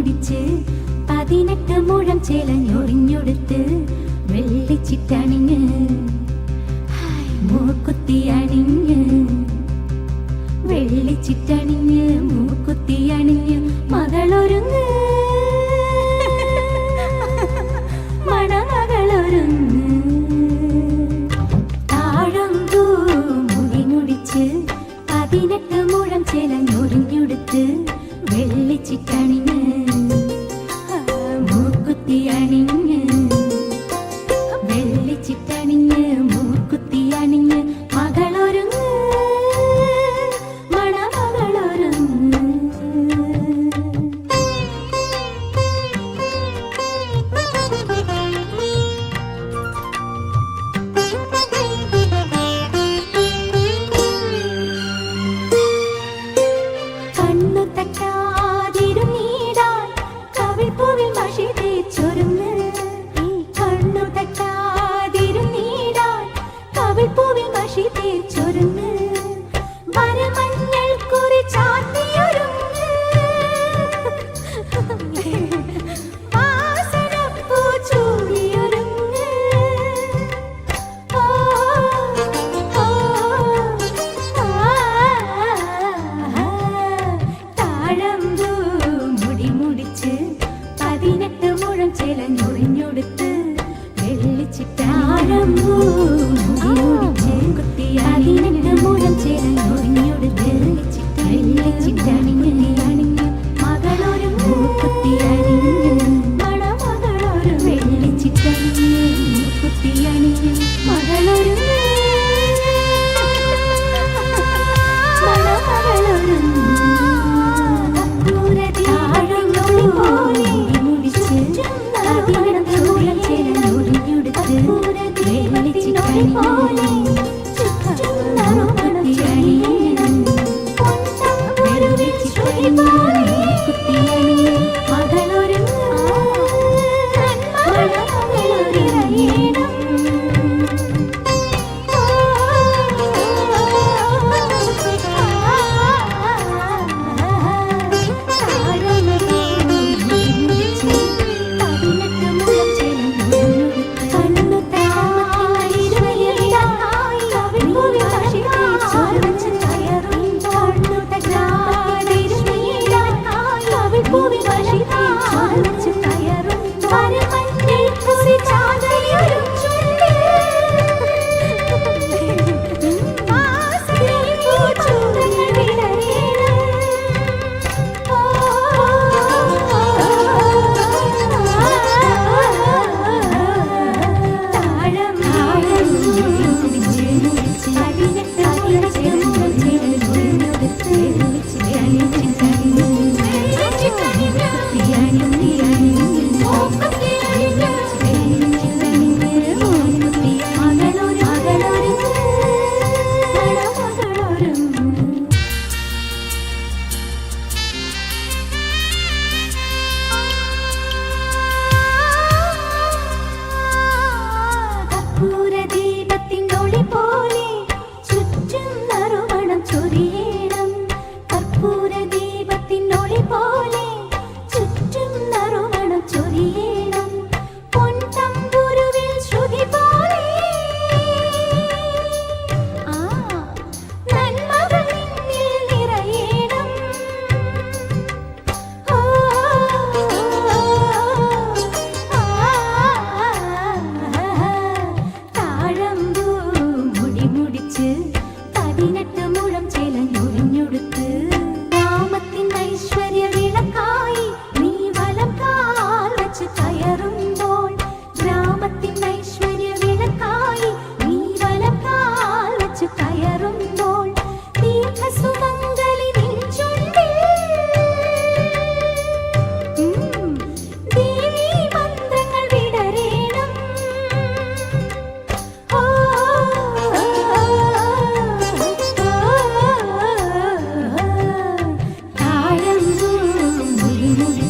കുടിച്ച് പതിനെട്ട് മുഴം ചേലഞ്ഞൊറിഞ്ഞൊടുത്ത് വെള്ളിച്ചിട്ടണിഞ്ഞ് മൂക്ക് കുത്തിയാതിനെട്ട് മുഴം ചേരൻ ഒഴിഞ്ഞൊടുത്ത് ചിട്ടാനില്ല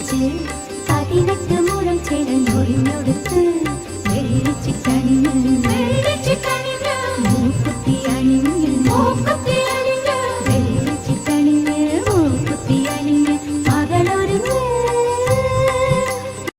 நெஞ்சு பதினெட்டு மூலம் சேரன் ஒரு நொடுத்து வெளியிச்சு அணிந்து